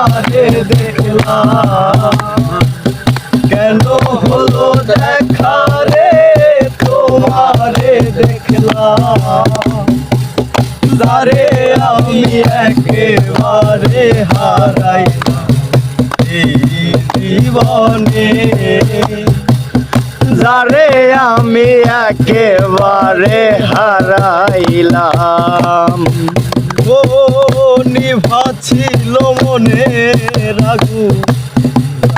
তোমারে দেখলাম কেন হলো দেখা রে তোমারে দেখলাম যারে আমি একেবারে হারাইলাম এই জীবনে। যারে আমি একেবারে হারাইলাম। ও নিভাছিল মনে রাগু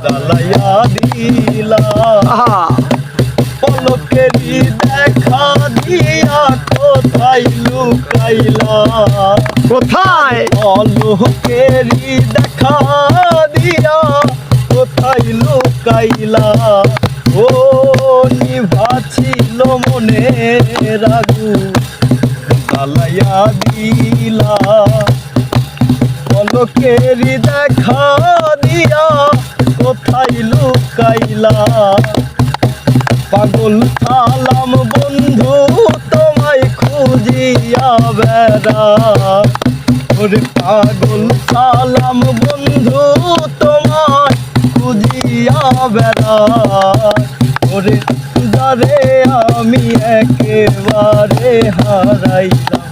জ্বালাইয়া দিলা। পলকেরই দেখা দিয়া কোথায় লুকাইলা? কোথায়? পলকেরই দেখা দিয়া কোথায় লুকাইলা? ও নিভাছিল মনে রাগু জ্বালাইয়া দিলা। পলকেরই দেখা দিয়া কোথায় লুকাইলা? পাগল সালাম বন্ধু তোমায় খুঁজিয়া বেড়া। ওরে পাগল সালাম বন্ধু তোমায় খুঁজিয়া বেড়া। ওরে যারে আমি একেবারে হারাইলাম।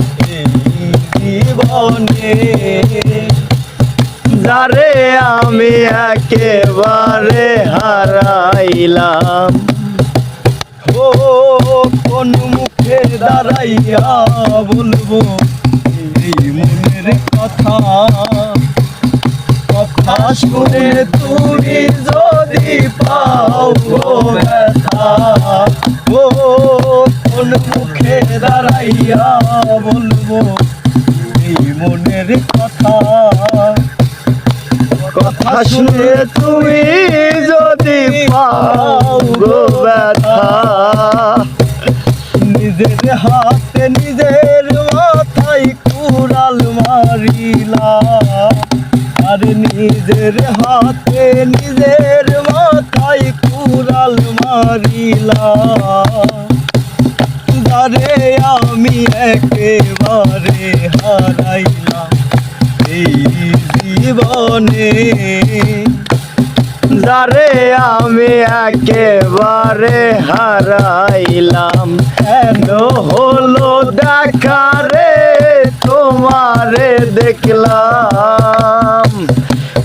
জীবনে যারে আমি একেবারে হারাইলাম। ও, কোন মুখে দাঁড়াইয়া বলব, এই মনের কথা। কথা শুনে তুমি যদি পাও ব্যথা, ও, কোন মুখে দাঁড়াইয়া বলব মনের কথা। কথা শুনে তুমি যদি পাও গো ব্যথা, নিজের হাতে নিজের মাথায় কুড়াল মারিলা, আর নিজের হাতে নিজের মাথায় কুড়াল মারিলা। যারে আমি একেবারে হারাইলাম এই জীবনে। যারে আমি একেবারে হারাইলাম হলো দেখা রে, তোমারে দেখলাম।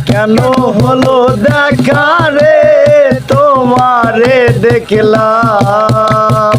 কেন হলো দেখা রে, তোমারে দেখলাম।